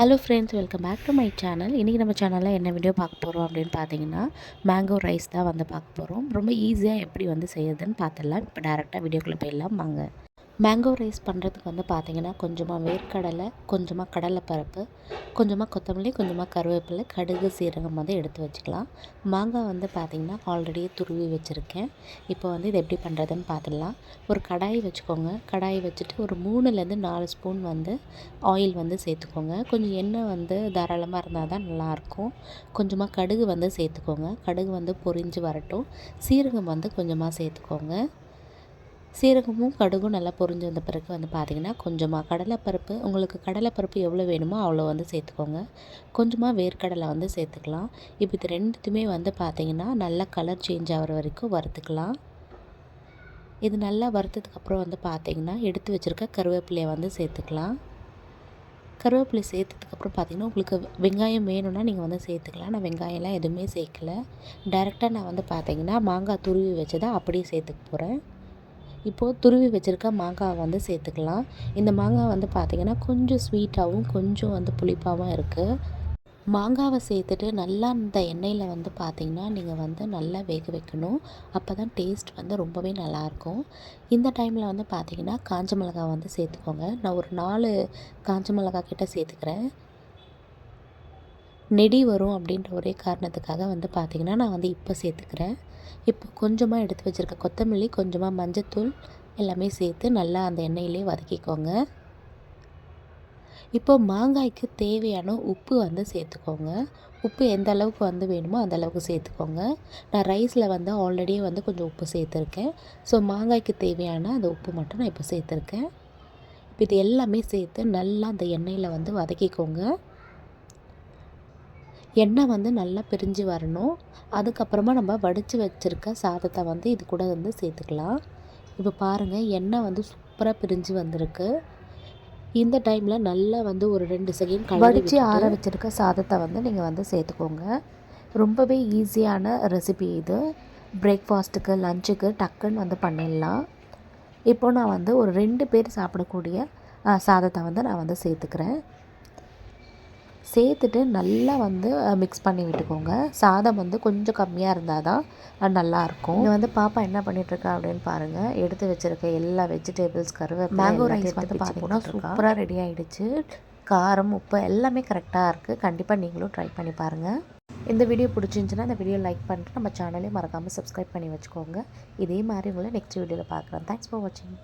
Hello friends welcome back to my channel இன்றைக்கி நம்ம சேனலில் என்ன வீடியோ பார்க்க போகிறோம் அப்படின்னு பார்த்தீங்கன்னா மேங்கோ ரைஸ் தான் வந்து பார்க்க போகிறோம் ரொம்ப ஈஸியாக எப்படி வந்து செய்யுதுன்னு பார்த்துடலாம். இப்போ டேரெக்டாக வீடியோக்குள்ளே போயிடலாம். வாங்க. மேங்கோ ரைஸ் பண்ணுறதுக்கு வந்து பார்த்திங்கன்னா கொஞ்சமாக வேர்க்கடலை கொஞ்சமாக கடலைப்பருப்பு கொஞ்சமாக கொத்தமல்லி கொஞ்சமாக கருவேப்பிலை கடுகு சீரகம் வந்து எடுத்து வச்சுக்கலாம். மாங்காய் வந்து பார்த்திங்கன்னா ஆல்ரெடி துருவி வச்சுருக்கேன். இப்போ வந்து இது எப்படி பண்ணுறதுன்னு பார்த்துடலாம் ஒரு கடாய் வச்சுக்கோங்க. கடாய் வச்சுட்டு ஒரு மூணுலேருந்து நாலு ஸ்பூன் வந்து ஆயில் வந்து சேர்த்துக்கோங்க. கொஞ்சம் எண்ணெய் வந்து தாராளமாக இருந்தால் தான் நல்லாயிருக்கும். கொஞ்சமாக கடுகு வந்து சேர்த்துக்கோங்க. கடுகு வந்து பொரிஞ்சு வரட்டும். சீரகம் வந்து கொஞ்சமாக சேர்த்துக்கோங்க. சீரகமும் கடுகும் நல்லா பொரிஞ்சு வந்த பிறகு வந்து பார்த்திங்கன்னா கொஞ்சமாக கடலைப்பருப்பு உங்களுக்கு கடலைப்பருப்பு எவ்வளோ வேணுமோ அவ்வளோ வந்து சேர்த்துக்கோங்க. கொஞ்சமாக வேர்க்கடலை வந்து சேர்த்துக்கலாம். இப்போ இது ரெண்டுத்துமே வந்து பார்த்திங்கன்னா நல்லா கலர் சேஞ்ச் ஆகிற வரைக்கும் வறுத்துக்கலாம். இது நல்லா வறுத்ததுக்கப்புறம் வந்து பார்த்திங்கன்னா எடுத்து வச்சுருக்க கருவேப்பிலையை வந்து சேர்த்துக்கலாம். கருவேப்பிலை சேர்த்ததுக்கப்புறம் பார்த்திங்கன்னா உங்களுக்கு வெங்காயம் வேணும்னா நீங்கள் வந்து சேர்த்துக்கலாம். நான் வெங்காயம்லாம் எதுவுமே சேர்க்கல. டேரெக்டாக நான் வந்து பார்த்திங்கன்னா மாங்காய் துருவி வச்சு தான் அப்படியே சேர்த்துக்க போகிறேன் இப்போது துருவி வச்சுருக்க மாங்காவை வந்து சேர்த்துக்கலாம். இந்த மாங்காய் வந்து பார்த்திங்கன்னா கொஞ்சம் ஸ்வீட்டாகவும் கொஞ்சம் வந்து புளிப்பாகவும் இருக்குது மாங்காவை சேர்த்துட்டு நல்லா இந்த எண்ணெயில் வந்து பார்த்திங்கன்னா நீங்கள் வந்து நல்லா வேக வைக்கணும். அப்போ தான் டேஸ்ட் வந்து ரொம்பவே நல்லாயிருக்கும். இந்த டைமில் வந்து பார்த்திங்கன்னா காஞ்ச மிளகா வந்து சேர்த்துக்கோங்க. நான் ஒரு நாலு காஞ்ச மிளகா கிட்டே சேர்த்துக்கிறேன். நெடி வரும் அப்படின்ற ஒரே காரணத்துக்காக வந்து பார்த்திங்கன்னா நான் வந்து இப்போ சேர்த்துக்கிறேன். இப்போ கொஞ்சமாக எடுத்து வச்சுருக்க கொத்தமல்லி கொஞ்சமாக மஞ்சத்தூள் எல்லாமே சேர்த்து நல்லா அந்த எண்ணெயிலே வதக்கிக்கோங்க. இப்போ மாங்காய்க்கு தேவையான உப்பு வந்து சேர்த்துக்கோங்க. உப்பு எந்த அளவுக்கு வந்து வேணுமோ அந்த அளவுக்கு சேர்த்துக்கோங்க. நான் ரைஸில் வந்து ஆல்ரெடி வந்து கொஞ்சம் உப்பு சேர்த்துருக்கேன். ஸோ மாங்காய்க்கு தேவையான அந்த உப்பு மட்டும் நான் இப்போ சேர்த்துருக்கேன். இப்போ இது எல்லாமே சேர்த்து நல்லா அந்த எண்ணெயில் வந்து வதக்கிக்கோங்க. எண்ணெய் வந்து நல்லா பிரிஞ்சு வரணும். அதுக்கப்புறமா நம்ம வடித்து வச்சுருக்க சாதத்தை வந்து இது கூட வந்து சேர்த்துக்கலாம். இப்போ பாருங்கள் எண்ணெய் வந்து சூப்பராக பிரிஞ்சு வந்திருக்கு. இந்த டைமில் நல்லா வந்து ஒரு ரெண்டு செகண்ட் வடித்து ஆற வச்சுருக்க சாதத்தை வந்து நீங்கள் வந்து சேர்த்துக்கோங்க. ரொம்பவே ஈஸியான ரெசிபி இது. பிரேக்ஃபாஸ்ட்டுக்கு லஞ்சுக்கு டக்குன்னு வந்து பண்ணிடலாம். இப்போ நான் வந்து ஒரு ரெண்டு பேர் சாப்பிடக்கூடிய சாதத்தை வந்து நான் வந்து சேர்த்துக்கிறேன். சேர்த்துட்டு நல்லா வந்து மிக்ஸ் பண்ணி விட்டுக்கோங்க. சாதம் வந்து கொஞ்சம் கம்மியாக இருந்தால் தான் நல்லாயிருக்கும் இங்கே வந்து பாப்பா என்ன பண்ணிகிட்ருக்கா அப்படின்னு பாருங்கள் எடுத்து வச்சுருக்க எல்லா வெஜிடபிள்ஸ் கருவே மேங்கோ ரைஸ் வந்து பார்த்தீங்கன்னா சூப்பராக ரெடி ஆகிடுச்சு காரம் உப்பு எல்லாமே கரெக்டாக இருக்குது கண்டிப்பாக நீங்களும் ட்ரை பண்ணி பாருங்கள் இந்த வீடியோ பிடிச்சிருந்துச்சின்னா இந்த வீடியோ லைக் பண்ணிட்டு நம்ம சேனலே மறக்காமல் சப்ஸ்கிரைப் பண்ணி வச்சுக்கோங்க. இதே மாதிரி உங்களை நெக்ஸ்ட் வீடியோவில் பார்க்குறேன். தேங்க்ஸ் ஃபார் வாட்சிங்